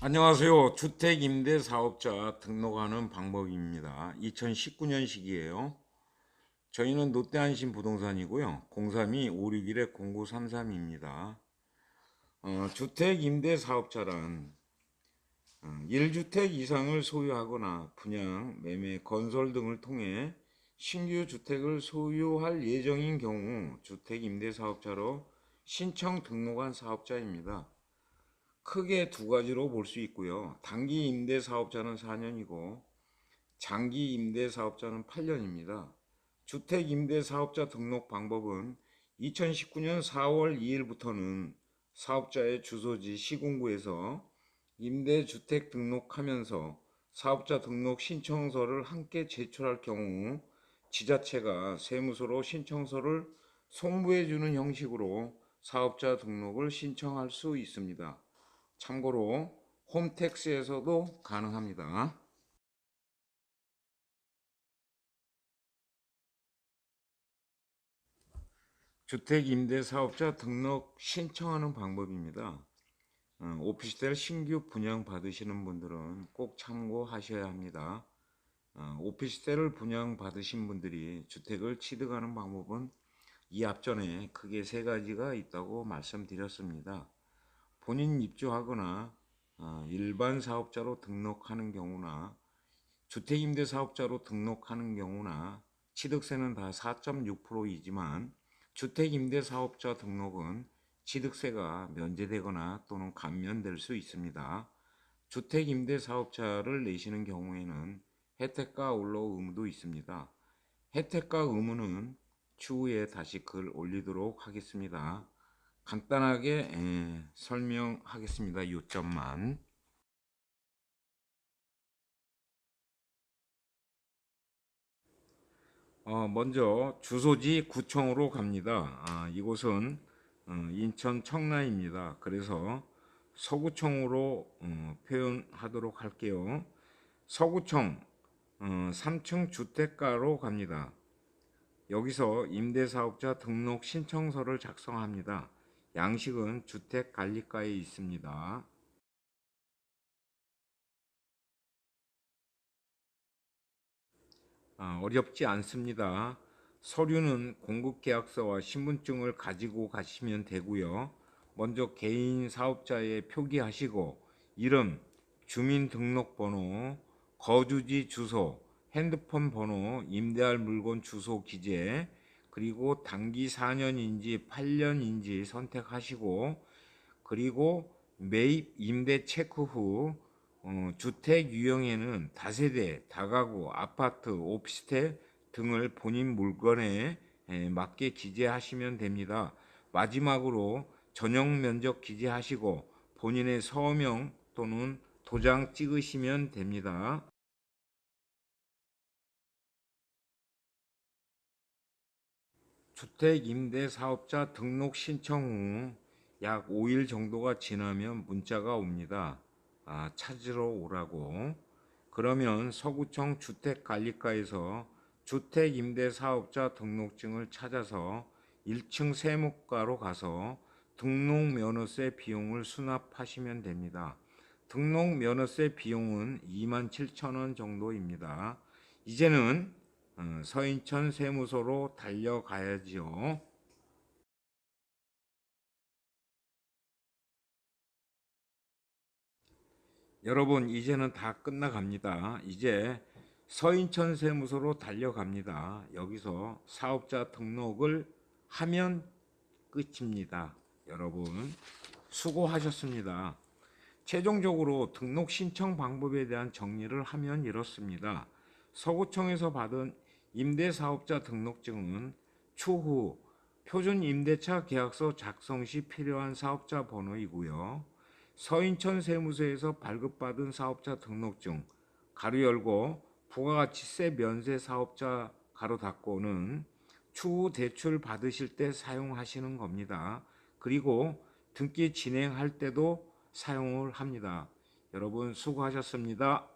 안녕하세요. 주택 임대 사업자 등록하는 방법입니다. 2019년식이에요. 저희는 롯데안심 부동산이고요. 032-561-0933입니다. 어, 주택 임대 사업자란 어, 1주택 이상을 소유하거나 분양, 매매, 건설 등을 통해 신규 주택을 소유할 예정인 경우 주택 임대 사업자로 신청 등록한 사업자입니다. 크게 두 가지로 볼 수 있고요. 단기 임대 사업자는 4년이고 장기 임대 사업자는 8년입니다. 주택 임대 사업자 등록 방법은 2019년 4월 2일부터는 사업자의 주소지 시군구에서 임대주택 등록하면서 사업자 등록 신청서를 함께 제출할 경우 지자체가 세무서로 신청서를 송부해 주는 형식으로 사업자 등록을 신청할 수 있습니다. 참고로 홈택스에서도 가능합니다. 주택임대사업자 등록 신청하는 방법입니다. 어, 오피스텔 신규 분양 받으시는 분들은 꼭 참고하셔야 합니다. 어, 오피스텔을 분양 받으신 분들이 주택을 취득하는 방법은 이 앞전에 크게 세 가지가 있다고 말씀드렸습니다. 본인 입주하거나 어, 일반 사업자로 등록하는 경우나 주택임대 사업자로 등록하는 경우나 취득세는 다 4.6%이지만 주택임대 사업자 등록은 취득세가 면제되거나 또는 감면될 수 있습니다. 주택임대 사업자를 내시는 경우에는 혜택과 올로 의무도 있습니다. 혜택과 의무는 추후에 다시 글 올리도록 하겠습니다. 간단하게 에, 설명하겠습니다. 요점만. 어, 먼저 주소지 구청으로 갑니다. 아, 이곳은 어, 인천 청라입니다. 그래서 서구청으로 어, 표현하도록 할게요. 서구청 어, 3층 주택가로 갑니다. 여기서 임대사업자 등록 신청서를 작성합니다. 양식은 주택 관리과에 있습니다. 아, 어렵지 않습니다. 서류는 공급계약서와 신분증을 가지고 가시면 되고요. 먼저 개인 사업자에 표기하시고 이름, 주민등록번호, 거주지 주소, 핸드폰 번호, 임대할 물건 주소 기재, 그리고 단기 4년인지 8년인지 선택하시고 그리고 매입 임대 체크 후 어, 주택 유형에는 다세대, 다가구, 아파트, 오피스텔 등을 본인 물건에 에, 맞게 기재하시면 됩니다. 마지막으로 전용 면적 기재하시고 본인의 서명 또는 도장 찍으시면 됩니다. 주택 임대 사업자 등록 신청 후 약 5일 정도가 지나면 문자가 옵니다. 아, 찾으러 오라고. 그러면 서구청 주택관리과에서 주택 임대 사업자 등록증을 찾아서 1층 세무과로 가서 등록 면허세 비용을 수납하시면 됩니다. 등록 면허세 비용은 27,000원 정도입니다. 이제는 어, 서인천 세무서로 달려가야지요. 여러분 이제는 다 끝나갑니다. 이제 서인천 세무서로 달려갑니다. 여기서 사업자 등록을 하면 끝입니다. 여러분 수고하셨습니다. 최종적으로 등록 신청 방법에 대한 정리를 하면 이렇습니다. 서구청에서 받은 임대사업자 등록증은 추후 표준 임대차 계약서 작성 시 필요한 사업자 번호이고요. 서인천 세무서에서 발급받은 사업자 등록증 가로 열고 부가가치세 면세 사업자 가로 닫고는 추후 대출 받으실 때 사용하시는 겁니다. 그리고 등기 진행할 때도 사용을 합니다. 여러분 수고하셨습니다.